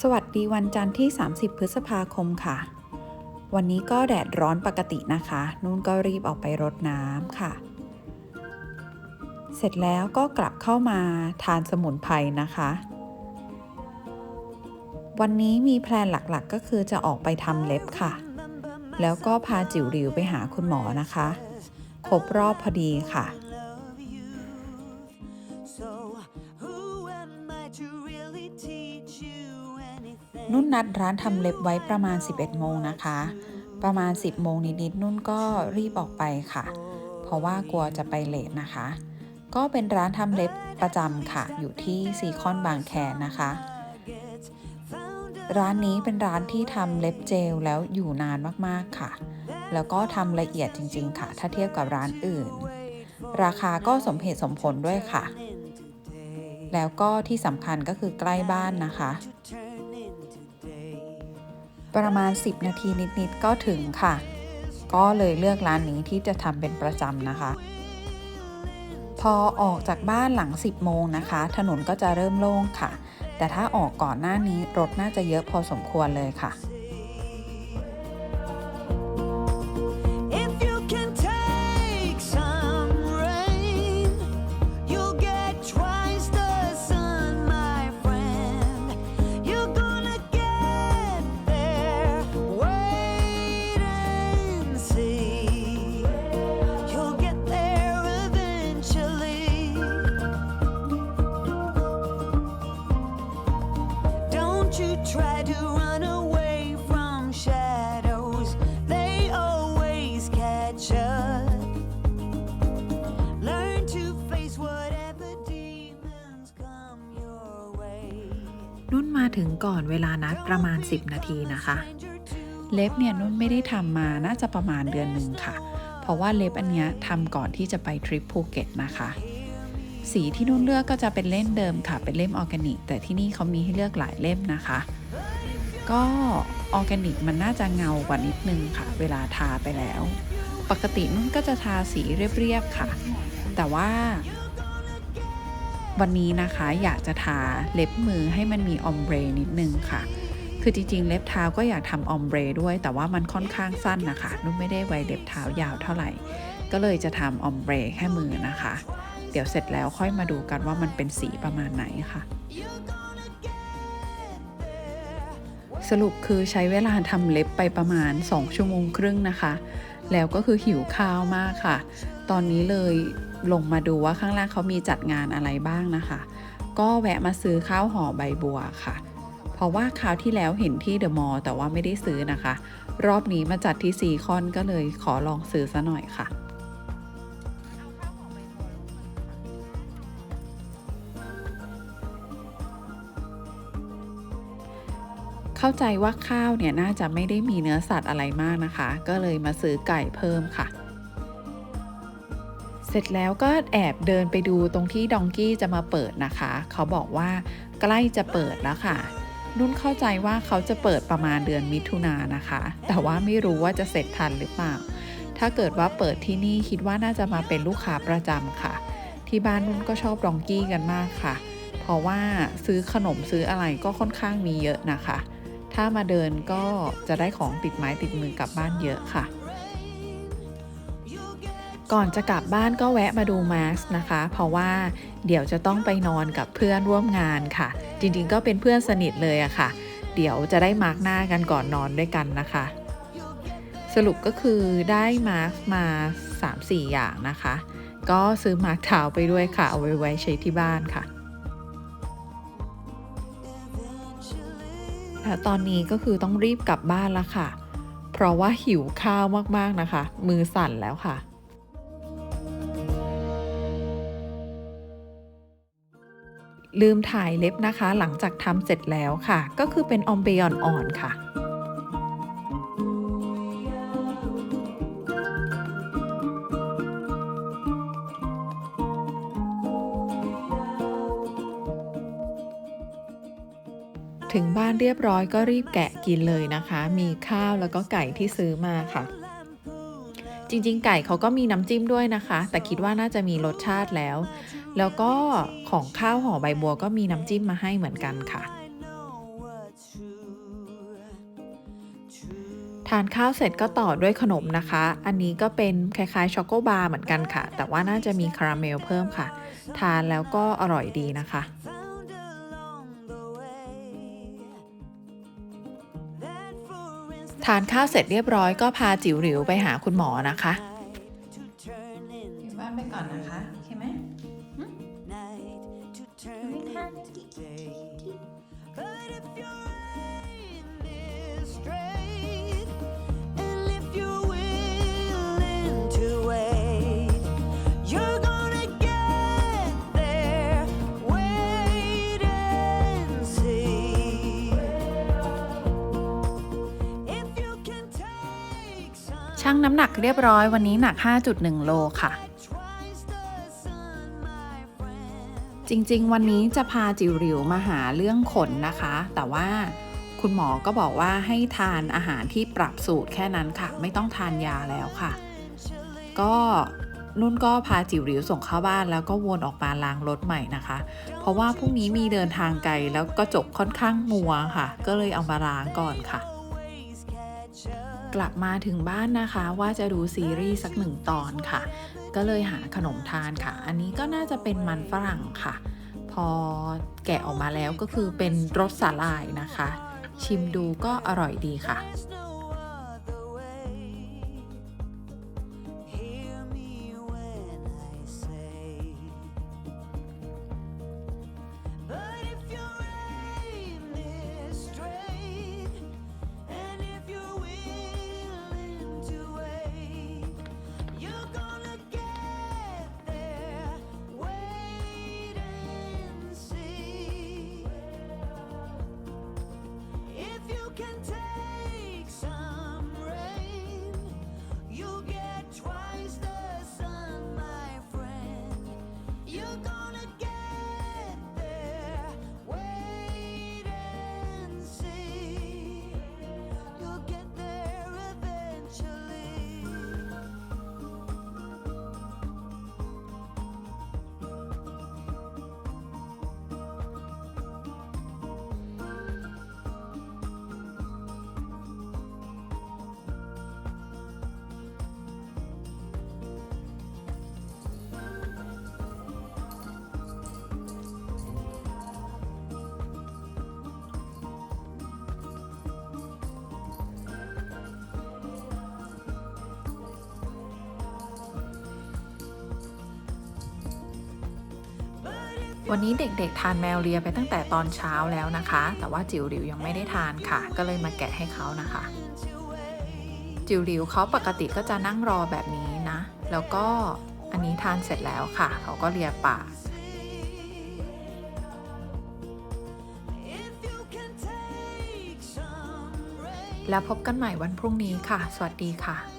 สวัสดีวันจันทร์ที่ 30 พฤษภาคมค่ะ วันนี้ก็แดดร้อนปกตินะคะ นุ่นก็รีบออกไปรดน้ำค่ะ เสร็จแล้วก็กลับเข้ามาทานสมุนไพรนะคะ วันนี้มีแพลนหลักๆก็คือจะออกไปทำเล็บค่ะ แล้วก็พาจิ๋วหลิวไปหาคุณหมอนะคะ ครบรอบพอดีค่ะ นุ่นนัดร้านทำเล็บไว้ประมาณ 11 โมงนะคะ ประมาณ 10 โมงนิดๆนุ่นก็รีบออกไปค่ะ เพราะว่ากลัวจะไปเลทนะคะ ก็เป็นร้านทำเล็บประจำค่ะ อยู่ที่ซีคอนบางแคนะคะ ร้านนี้เป็นร้านที่ทำเล็บเจลแล้วอยู่นานมากๆค่ะ แล้วก็ทำละเอียดจริง ๆ ค่ะ ถ้าเทียบกับร้านอื่น ราคาก็สมเหตุสมผลด้วยค่ะ แล้วก็ที่สำคัญก็คือใกล้บ้านนะคะ ประมาณ 10 นาทีนิดๆก็ถึงค่ะ ก็เลยเลือกร้านนี้ที่จะทำเป็นประจำนะคะ พอออกจากบ้านหลัง 10 โมงนะคะ ถนนก็จะเริ่มโล่งค่ะ แต่ถ้าออกก่อนหน้านี้รถน่าจะเยอะพอสมควรเลยค่ะ Don't you try to run away from shadows, they always catch up. Learn to face whatever demons come your way. นุ่นมาถึงก่อนเวลานัดประมาณ 10 นาทีนะคะ เล็บเนี่ยนุ่นไม่ได้ทำมาน่าจะประมาณเดือนหนึ่งค่ะ เพราะว่าเล็บอันเนี้ยทำก่อนที่จะไปทริปภูเก็ตนะคะ สีที่นุ่นเลือกก็จะเป็นเล่มเดิมค่ะ เป็นเล่มออร์แกนิก แต่ที่นี่เขามีให้เลือกหลายเล่มนะคะ ก็ออร์แกนิกมันน่าจะเงากว่านิดนึงค่ะ เวลาทาไปแล้ว ปกตินุ่นก็จะทาสีเรียบๆค่ะ แต่ว่า วันนี้นะคะอยากจะทาเล็บมือให้มันมีออมเบรนิดนึงค่ะคือจริงๆ เล็บเท้าก็อยากทำออมเบรด้วย แต่ว่ามันค่อนข้างสั้นนะคะ นุ่นไม่ได้ไว้เล็บเท้ายาวเท่าไหร่ ก็เลยจะทำออมเบรแค่มือนะคะ เดี๋ยวเสร็จแล้วค่อยมาดูกันว่ามันเป็นสีประมาณไหนค่ะ สรุปคือใช้เวลาทำเล็บไปประมาณ 2 ชั่วโมงครึ่งนะคะ แล้วก็คือหิวข้าวมากค่ะ ตอนนี้เลยลงมาดูว่าข้างล่างเขามีจัดงานอะไรบ้างนะคะ ก็แวะมาซื้อข้าวห่อใบบัวค่ะเพราะว่าคราวที่แล้วเห็นที่เดอะมอลล์แต่ว่าไม่ได้ซื้อนะคะ รอบนี้มาจัดที่ซีคอนก็เลยขอลองซื้อซะหน่อยค่ะ เข้าใจว่าข้าวเนี่ยน่าจะไม่ได้มีเนื้อสัตว์อะไรมากนะคะ ก็เลยมาซื้อไก่เพิ่มค่ะ เสร็จแล้วก็แอบเดินไปดูตรงที่ดองกี้จะมาเปิดนะคะ เขาบอกว่าใกล้จะเปิดแล้วค่ะ นุ่นเข้าใจว่าเขาจะเปิดประมาณเดือนมิถุนายนนะคะ แต่ว่าไม่รู้ว่าจะเสร็จทันหรือเปล่า ถ้าเกิดว่าเปิดที่นี่คิดว่าน่าจะมาเป็นลูกค้าประจำค่ะ ที่บ้านนุ่นก็ชอบดองกี้กันมากค่ะ เพราะว่าซื้อขนมซื้ออะไรก็ค่อนข้างมีเยอะนะคะ ถ้ามาเดินก็จะได้ของติดไม้ติดมือกลับบ้านเยอะค่ะ ก่อนจะกลับบ้านก็แวะมาดูมาร์คนะคะ เพราะว่าเดี๋ยวจะต้องไปนอนกับเพื่อนร่วมงานค่ะ จริงๆก็เป็นเพื่อนสนิทเลยอะค่ะ เดี๋ยวจะได้มาร์กหน้ากันก่อนนอนด้วยกันนะคะ สรุปก็คือได้มาร์กมา 3-4 อย่างนะคะ ก็ซื้อมาร์กเท้าไปด้วยค่ะ เอาไว้ไว้ใช้ที่บ้านค่ะ แล้วตอนนี้ก็คือต้องรีบกลับบ้านแล้วค่ะ เพราะว่าหิวข้าวมากๆนะคะ มือสั่นแล้วค่ะลืมถ่ายเล็บนะคะ หลังจากทำเสร็จแล้วค่ะ ก็คือเป็นออมเบยอ่อนๆค่ะ ถึงบ้านเรียบร้อยก็รีบแกะกินเลยนะคะ มีข้าวแล้วก็ไก่ที่ซื้อมาค่ะ จริงๆ ไก่เขาก็มีน้ำจิ้มด้วยนะคะ แต่คิดว่าน่าจะมีรสชาติแล้ว แล้วก็ของข้าวห่อใบบัวก็มีน้ำจิ้มมาให้เหมือนกันค่ะทานข้าวเสร็จก็ต่อด้วยขนมนะคะ อันนี้ก็เป็นคล้ายๆช็อกโกบาร์เหมือนกันค่ะ แต่ว่าน่าจะมีคาราเมลเพิ่มค่ะ ทานแล้วก็อร่อยดีนะคะ ทานข้าวเสร็จเรียบร้อยก็พาจิ๋วหลิวไปหาคุณหมอนะคะ to turn into บ้านไปก่อนนะคะใช่ไหม งน้ำหนักเรียบร้อยวันนี้หนัก 5.1 โลค่ะ จริงๆ วันนี้จะพาจิวหลิวมาหาเรื่องขนนะคะ แต่ว่าคุณหมอก็บอกว่าให้ทานอาหารที่ปรับสูตรแค่นั้นค่ะ ไม่ต้องทานยาแล้วค่ะ ก็นุ่นก็พาจิ๋วหลิวส่งเข้าบ้านแล้วก็วนออกมาล้างรถใหม่นะคะ เพราะว่าพรุ่งนี้มีเดินทางไกลแล้วก็จบค่อนข้างมัวค่ะ ก็เลยเอามาล้างก่อนค่ะ กลับมาถึงบ้านนะคะ ว่าจะดูซีรีส์สักหนึ่งตอนค่ะ ก็เลยหาขนมทานค่ะ อันนี้ก็น่าจะเป็นมันฝรั่งค่ะ พอแกะออกมาแล้วก็คือเป็นรสสาลายนะคะ ชิมดูก็อร่อยดีค่ะ วันนี้เด็กๆ ทานแมวเลียไปตั้งแต่ตอนเช้าแล้วนะคะ แต่ว่าจิ๋วหลิวยังไม่ได้ทานค่ะ ก็เลยมาแกะให้เขานะคะ จิ๋วหลิวเขาปกติก็จะนั่งรอแบบนี้นะ แล้วก็อันนี้ทานเสร็จแล้วค่ะ เขาก็เลียปากแล้วพบกันใหม่วันพรุ่งนี้ค่ะ สวัสดีค่ะ